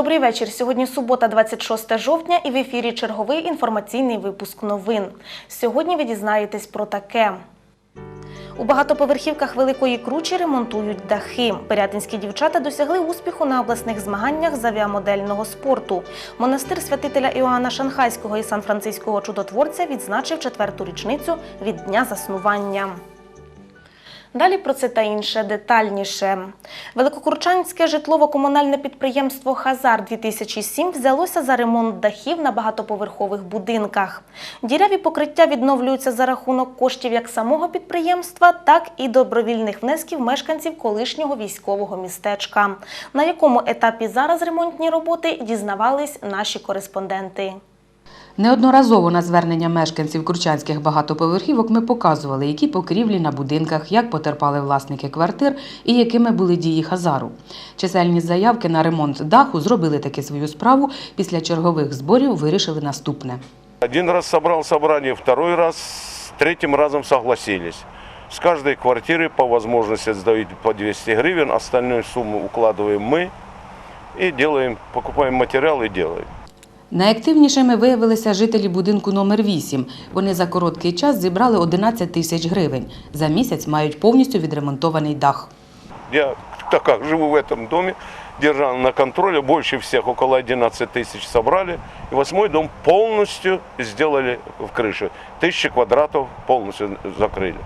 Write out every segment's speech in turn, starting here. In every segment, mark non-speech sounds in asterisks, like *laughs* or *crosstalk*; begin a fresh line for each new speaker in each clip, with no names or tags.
Добрий вечір. Сьогодні субота, 26 жовтня, і в ефірі черговий інформаційний випуск новин. Сьогодні ви дізнаєтесь про таке. У багатоповерхівках Великої Кручі ремонтують дахи. Пирятинські дівчата досягли успіху на обласних змаганнях з авіамодельного спорту. Монастир святителя Іоанна Шанхайського і Сан-Франциського чудотворця відзначив четверту річницю від дня заснування. Далі про це та інше детальніше. Великокурчанське житлово-комунальне підприємство Хазар 2007 взялося за ремонт дахів на багатоповерхових будинках. Діряві покриття відновлюються за рахунок коштів як самого підприємства, так і добровільних внесків мешканців колишнього військового містечка. На якому етапі зараз ремонтні роботи дізнавались наші кореспонденти.
Неодноразово на звернення мешканців курчанських багатоповерхівок ми показували, які покрівлі на будинках, як потерпали власники квартир і якими були дії Хазару. Чисельні заявки на ремонт даху зробили таки свою справу. Після чергових зборів вирішили наступне.
Один раз собрал собрание, второй раз, с третьим разом согласились. С каждой квартиры по возможности сдают по 200 гривен, остальную сумму укладываем мы и делаем, покупаем материал и делаем.
Найактивнішими виявилися жителі будинку номер 8 Вони за короткий час зібрали 11 тисяч гривень. За місяць мають повністю відремонтований дах.
Я, так как живу в этом доме, держал на контроле, больше всех, около 11 тысяч собрали. И восьмой дом полностью сделали в крыше. Тысячи квадратов полностью закрыли.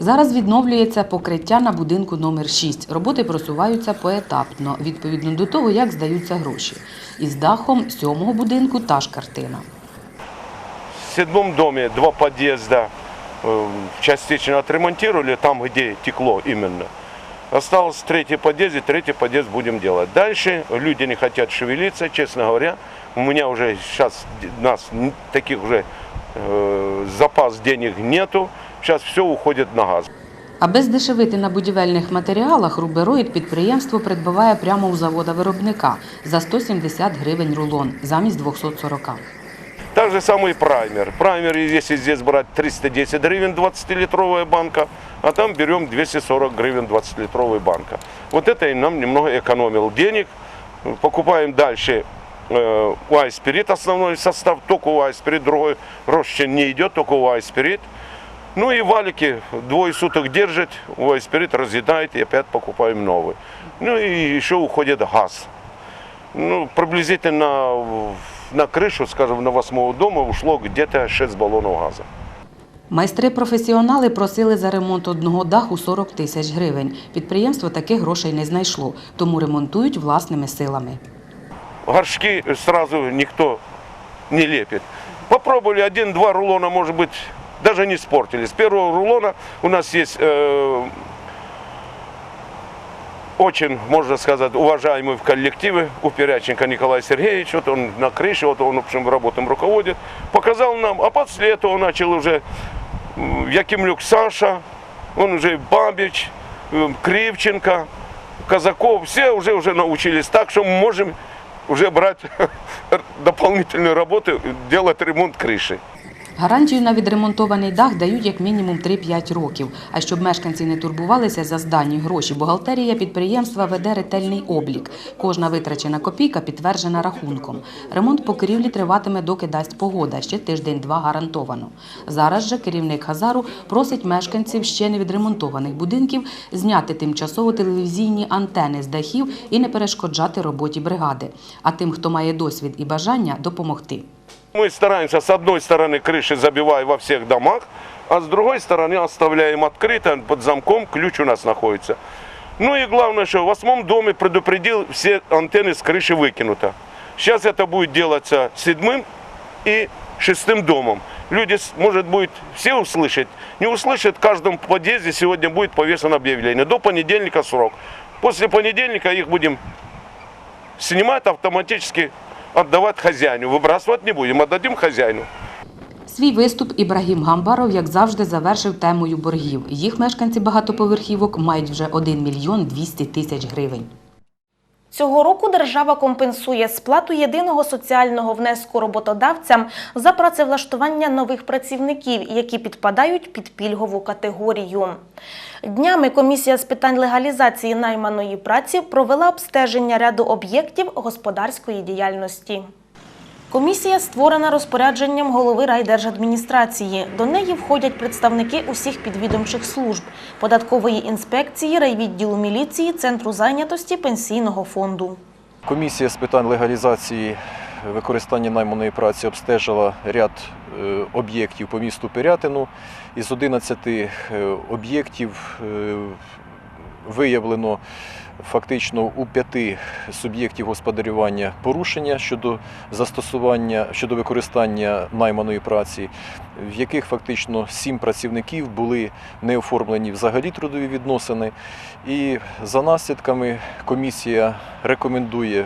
Зараз відновлюється покриття на будинку номер 6 Роботи просуваються поетапно, відповідно до того, як здаються гроші. Із дахом сьомого будинку та ж картина.
В седьмом доме два подъезда э, частично отремонтировали, там, где текло именно. Осталось третий подъезд, и третий подъезд будем делать. Дальше люди не хотят шевелиться, честно говоря. У меня уже сейчас нас н- таких уже э, запас денег нету. Сейчас все уходит на газ.
Аби здешевити на будівельних матеріалах, рубероїд підприємство придбаває прямо у завода виробника за 170 гривень рулон замість 240.
Так же самый праймер. Праймер, если здесь брать 310 гривен 20-литровая банка, а там берем 240 гривен 20-литровая банка. Вот это и нам немного экономил денег. Покупаем дальше э, уайспирит, основной состав, только уайспирит, другой росчин не идет, только уайспирит. Ну и валики двое суток держит, уайспирит разъедает и опять покупаем новый. Ну и еще уходит газ. Ну, приблизительно в- на крышу, скажем, на восьмого дома ушло где-то 6 баллонов газа.
Майстри-професіонали просили за ремонт одного даху 40 тисяч гривень. Підприємство таких грошей не знайшло, тому ремонтують власними силами.
Горшки сразу никто не лепит. Попробовали один-два рулона, может быть, Даже не испортили. С первого рулона у нас есть э, очень, можно сказать, уважаемый в коллективе у Перяченко Николай Сергеевич, вот он на крыше, вот он, в общем, работам руководит, показал нам, а после этого начал уже Якимлюк Саша, он уже Бабич, м, Кривченко, Казаков, все уже, уже научились так, что мы можем уже брать *laughs* дополнительные работы, делать ремонт крыши.
Гарантію на відремонтований дах дають як мінімум 3-5 років. А щоб мешканці не турбувалися за здані гроші, бухгалтерія підприємства веде ретельний облік. Кожна витрачена копійка підтверджена рахунком. Ремонт покрівлі триватиме, доки дасть погода, ще тиждень-два гарантовано. Зараз же керівник Хазару просить мешканців ще не відремонтованих будинків зняти тимчасово телевізійні антени з дахів і не перешкоджати роботі бригади. А тим, хто має досвід і бажання, допомогти.
Мы стараемся с одной стороны крыши забивая во всех домах, а с другой стороны оставляем открыто под замком, ключ у нас находится. Ну и главное, что в восьмом доме предупредил, все антенны с крыши выкинуто. Сейчас это будет делаться седьмым и шестым домом. Люди, может быть, все услышать. Не услышат, в каждом подъезде сегодня будет повешено объявление. До понедельника срок. После понедельника их будем снимать автоматически, отдавать хозяину. Выбрасывать не будем, отдадим хозяину.
Свій виступ Ібрагім Гамбаров, як завжди, завершив темою боргів. Їх мешканці багатоповерхівок мають вже 1 мільйон 200 тисяч гривень.
Цього року держава компенсує сплату єдиного соціального внеску роботодавцям за працевлаштування нових працівників, які підпадають під пільгову категорію. Днями комісія з питань легалізації найманої праці провела обстеження ряду об'єктів господарської діяльності. Комісія створена розпорядженням голови райдержадміністрації. До неї входять представники усіх підвідомчих служб податкової інспекції, райвідділу міліції, центру зайнятості, пенсійного фонду.
Комісія з питань легалізації використання найманої праці обстежила ряд е, об'єктів по місту Пирятину. Із 11 е, об'єктів е, виявлено фактично у п'яти суб'єктів господарювання порушення щодо застосування щодо використання найманої праці, в яких фактично сім працівників були не оформлені взагалі трудові відносини. І за наслідками комісія рекомендує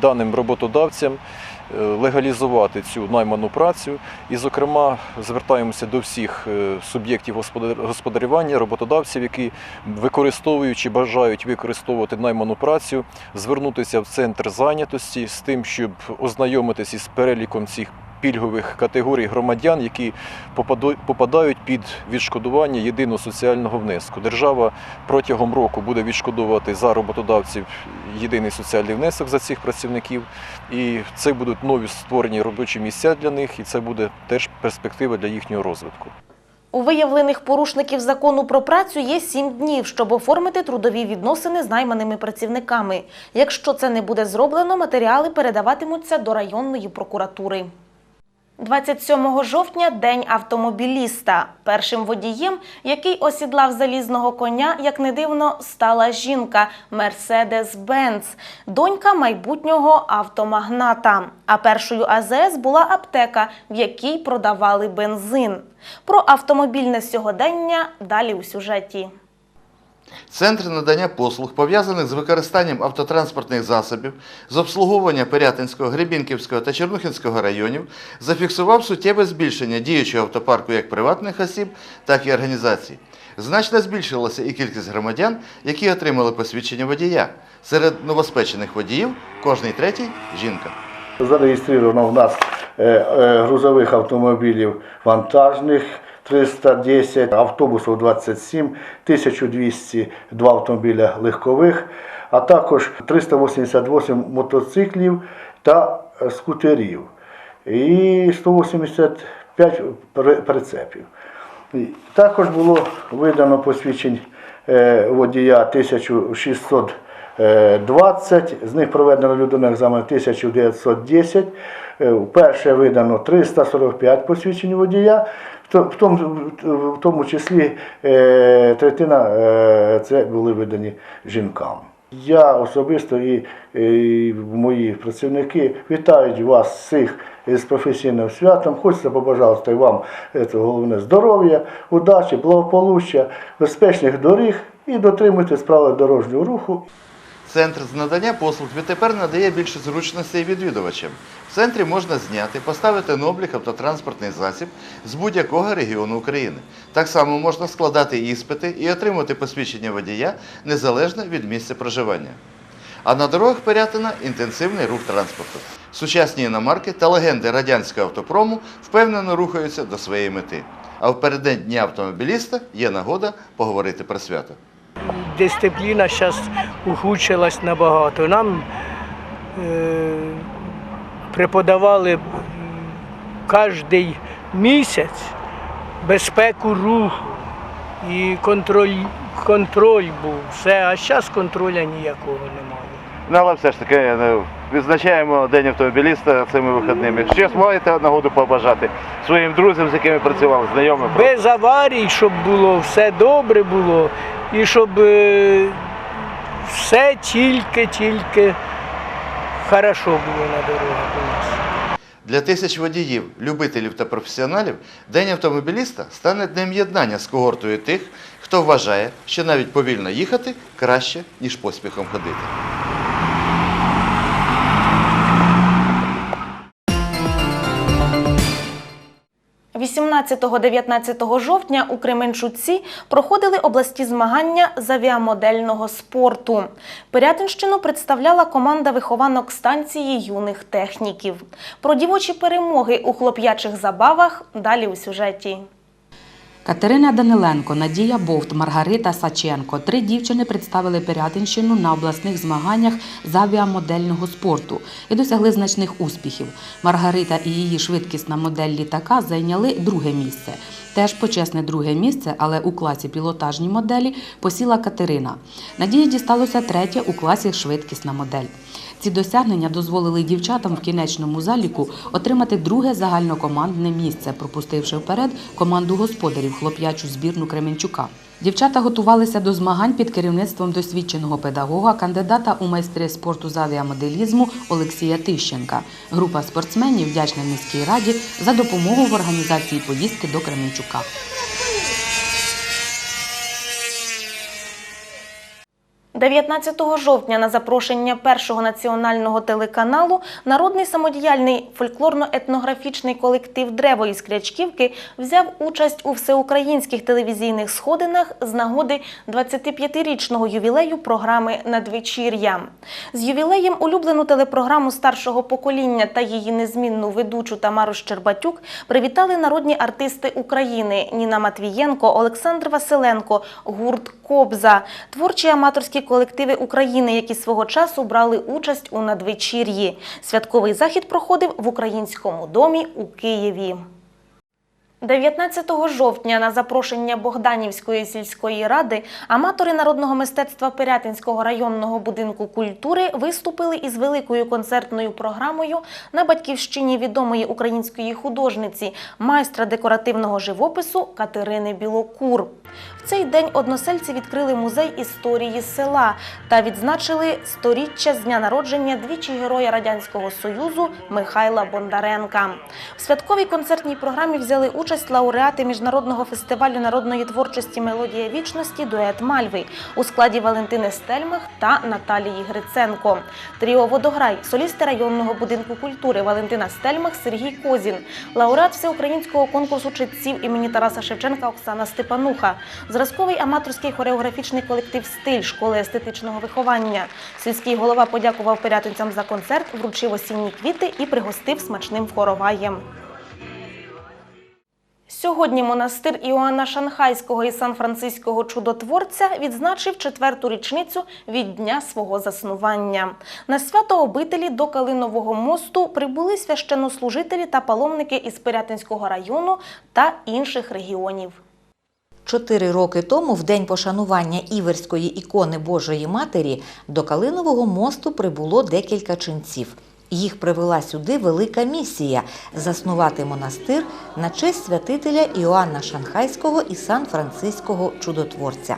даним, роботодавцям е, легалізувати цю найману працю. І, зокрема, звертаємося до всіх е, суб'єктів господар- господарювання, роботодавців, які використовуючи, бажають використовувати найману працю, звернутися в центр зайнятості з тим, щоб ознайомитися із переліком цих пільгових категорій громадян, які попадають під відшкодування єдиного соціального внеску. Держава протягом року буде відшкодовувати за роботодавців єдиний соціальний внесок за цих працівників, і це будуть нові створені робочі місця для них, і це буде теж перспектива для їхнього розвитку.
У виявлених порушників закону про працю є сім днів, щоб оформити трудові відносини з найманими працівниками. Якщо це не буде зроблено, матеріали передаватимуться до районної прокуратури. 27 жовтня день автомобіліста. Першим водієм, який осідлав залізного коня, як не дивно, стала жінка Мерседес Бенц, донька майбутнього автомагната. А першою АЗС була аптека, в якій продавали бензин. Про автомобільне сьогодення далі у сюжеті.
Центр надання послуг, пов'язаних з використанням автотранспортних засобів з обслуговування Пирятинського, Гребінківського та Чернухінського районів, зафіксував суттєве збільшення діючого автопарку як приватних осіб, так і організацій. Значно збільшилася і кількість громадян, які отримали посвідчення водія. Серед новоспечених водіїв кожний третій жінка.
Зареєстровано в нас е, е, грузових автомобілів вантажних 310, автобусів 27, 1202 автомобіля легкових, а також 388 мотоциклів та скутерів і 185 прицепів. Також було видано посвідчень е, водія 1620, з них проведено людинний екзамен 1910. Е, Вперше видано 345 посвідчень водія, в то- в тому, в тому числі е, третина е, це були видані жінкам. Я особисто і, і мої працівники вітають вас всіх з професійним святом. Хочеться побажати вам е, це головне здоров'я, удачі, благополуччя, безпечних доріг і дотримуйтесь правил дорожнього руху.
Центр з надання послуг відтепер надає більше зручностей відвідувачам. В центрі можна зняти, поставити на облік автотранспортний засіб з будь-якого регіону України. Так само можна складати іспити і отримати посвідчення водія незалежно від місця проживання. А на дорогах Пирятина інтенсивний рух транспорту. Сучасні іномарки та легенди радянського автопрому впевнено рухаються до своєї мети. А в переддень Дня автомобіліста є нагода поговорити про свято.
Дисципліна зараз ухудшилась набагато. Нам е, преподавали кожен місяць безпеку руху і контроль, контроль був. Все, а зараз контроля ніякого немає.
Ну, але все ж таки е, відзначаємо День автомобіліста цими вихідними. Щось маєте нагоду побажати своїм друзям, з якими працювали, знайомим?
Без аварій, щоб було все добре було, і щоб е, все тільки-тільки хорошо було на дорогах у нас.
Для тисяч водіїв, любителів та професіоналів День автомобіліста стане днем єднання з когортою тих, хто вважає, що навіть повільно їхати краще, ніж поспіхом ходити.
18-19 жовтня у Кременчуці проходили області змагання з авіамодельного спорту. Пирятинщину представляла команда вихованок станції юних техніків. Про дівочі перемоги у хлоп'ячих забавах далі у сюжеті.
Катерина Даниленко, Надія Бовт, Маргарита Саченко. Три дівчини представили Пирятинщину на обласних змаганнях з авіамодельного спорту і досягли значних успіхів. Маргарита і її швидкісна модель літака зайняли друге місце. Теж почесне друге місце, але у класі пілотажні моделі посіла Катерина. Надії дісталося третє у класі швидкісна модель. Ці досягнення дозволили дівчатам в кінечному заліку отримати друге загальнокомандне місце, пропустивши вперед команду господарів хлоп'ячу збірну Кременчука. Дівчата готувалися до змагань під керівництвом досвідченого педагога, кандидата у майстри спорту з авіамоделізму Олексія Тищенка. Група спортсменів вдячна міській раді за допомогу в організації поїздки до Кременчука.
– 19 жовтня на запрошення першого національного телеканалу народний самодіяльний фольклорно-етнографічний колектив Древо із Крячківки взяв участь у всеукраїнських телевізійних сходинах з нагоди 25-річного ювілею програми Надвечір'я. З ювілеєм улюблену телепрограму старшого покоління та її незмінну ведучу Тамару Щербатюк привітали народні артисти України Ніна Матвієнко, Олександр Василенко, гурт Кобза, творчі аматорські колективи України, які свого часу брали участь у надвечір'ї. Святковий захід проходив в українському домі у Києві. 19 жовтня на запрошення Богданівської сільської ради аматори народного мистецтва Пирятинського районного будинку культури виступили із великою концертною програмою на батьківщині відомої української художниці, майстра декоративного живопису Катерини Білокур. Цей день односельці відкрили музей історії села та відзначили сторіччя з дня народження двічі героя Радянського Союзу Михайла Бондаренка. В святковій концертній програмі взяли участь лауреати міжнародного фестивалю народної творчості Мелодія вічності Дует Мальви у складі Валентини Стельмах та Наталії Гриценко. Тріо Водограй, солісти районного будинку культури Валентина Стельмах, Сергій Козін, лауреат всеукраїнського конкурсу читців імені Тараса Шевченка Оксана Степануха, зразковий аматорський хореографічний колектив Стиль школи естетичного виховання. Сільський голова подякував пирятинцям за концерт, вручив осінні квіти і пригостив смачним хороваєм. Сьогодні монастир Іоанна Шанхайського і Сан-Франциського чудотворця відзначив четверту річницю від дня свого заснування. На свято обителі до Калинового мосту прибули священнослужителі та паломники із Пирятинського району та інших регіонів.
Чотири роки тому, в день пошанування іверської ікони Божої Матері, до Калинового мосту прибуло декілька ченців. Їх привела сюди велика місія заснувати монастир на честь святителя Іоанна Шанхайського і Сан-Франциського чудотворця.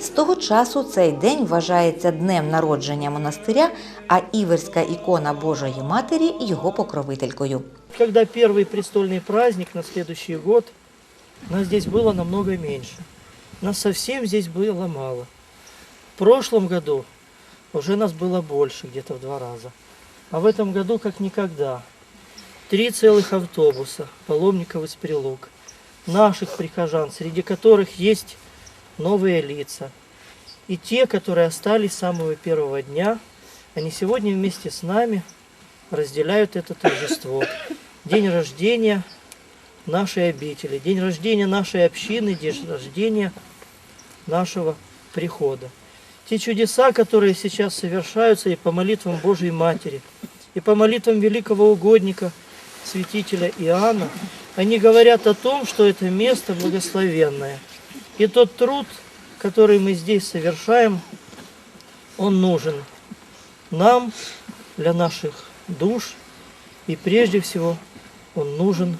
З того часу цей день вважається днем народження монастиря, а іверська ікона Божої Матері його покровителькою.
Когда первый престольный праздник на следующий год, нас здесь было намного меньше. Нас совсем здесь было мало. В прошлом году уже нас было больше, где-то в два раза. А в этом году как никогда. Три целых автобуса паломников из Прилук. Наших прихожан, среди которых есть новые лица. И те, которые остались с самого первого дня, они сегодня вместе с нами разделяют это торжество. День рождения нашей обители, день рождения нашей общины, день рождения нашего прихода. Те чудеса, которые сейчас совершаются и по молитвам Божьей Матери, и по молитвам великого угодника, святителя Иоанна, они говорят о том, что это место благословенное. И тот труд, который мы здесь совершаем, он нужен нам, для наших душ, и прежде всего он нужен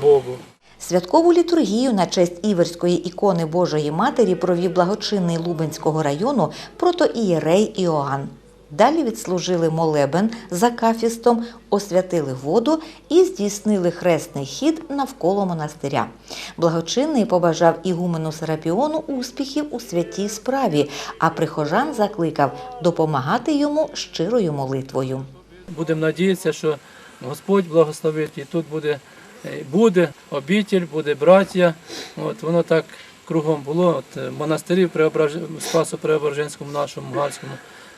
Богу.
Святкову літургію на честь іверської ікони Божої Матері провів благочинний Лубенського району протоієрей Іоанн. Далі відслужили молебен за кафістом, освятили воду і здійснили хресний хід навколо монастиря. Благочинний побажав ігумену Серапіону успіхів у святій справі, а прихожан закликав допомагати йому щирою молитвою.
Будемо надіятися, що Господь благословить і тут буде, буде обітель, буде браття. От воно так кругом було. От е, монастирі Преображ... Спасу Преображенському нашому Галському.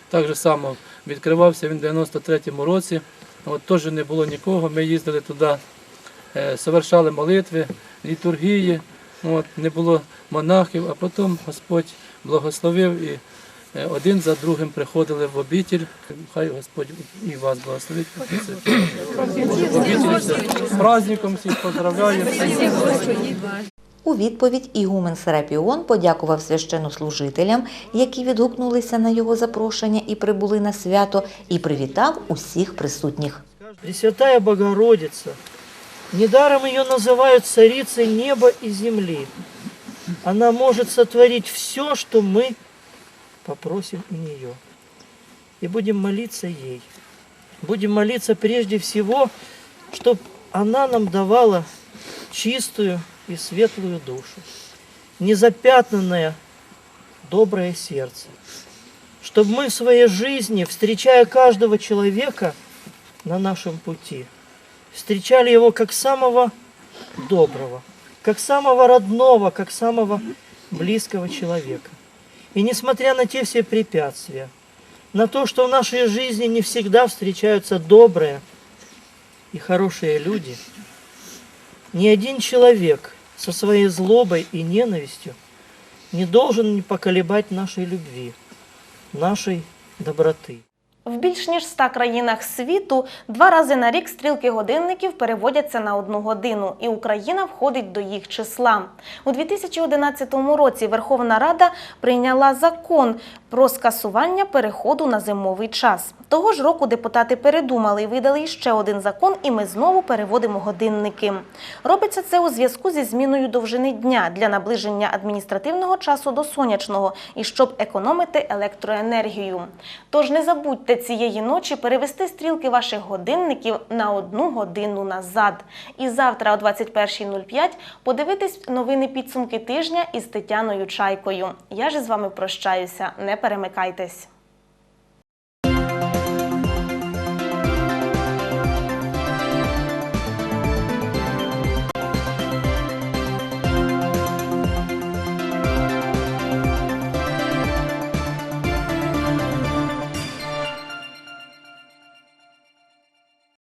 Так же само відкривався він в 93-му році. От теж не було нікого. Ми їздили туди, е, совершали молитви, літургії. от, не було монахів, а потім Господь благословив і е, один за другим приходили в обітель. Хай Господь і вас благословить. З праздником всіх поздравляю.
У відповідь Ігумен Серапіон подякував священнослужителям, які відгукнулися на його запрошення і прибули на свято, і привітав усіх присутніх.
Пресвятая Богородица, недаром ее называют царицей неба и земли. Она может сотворить все, что мы попросим у нее. И будем молиться ей. Будем молиться прежде всего, чтобы она нам давала чистую и светлую душу, незапятнанное доброе сердце. Чтобы мы в своей жизни, встречая каждого человека на нашем пути, встречали его как самого доброго, как самого родного, как самого близкого человека. И несмотря на те все препятствия, на то, что в нашей жизни не всегда встречаются добрые и хорошие люди, ни один человек со своей злобой и ненавистью не должен не поколебать нашей любви, нашей доброты.
В більш ніж 100 країнах світу два рази на рік стрілки годинників переводяться на одну годину, і Україна входить до їх числа. У 2011 році Верховна Рада прийняла закон про скасування переходу на зимовий час. Того ж року депутати передумали і видали ще один закон, і ми знову переводимо годинники. Робиться це у зв'язку зі зміною довжини дня для наближення адміністративного часу до сонячного і щоб економити електроенергію. Тож не забудьте цієї ночі перевести стрілки ваших годинників на одну годину назад. І завтра о 21.05 подивитись новини підсумки тижня із Тетяною Чайкою. Я ж з вами прощаюся. Не перемикайтесь.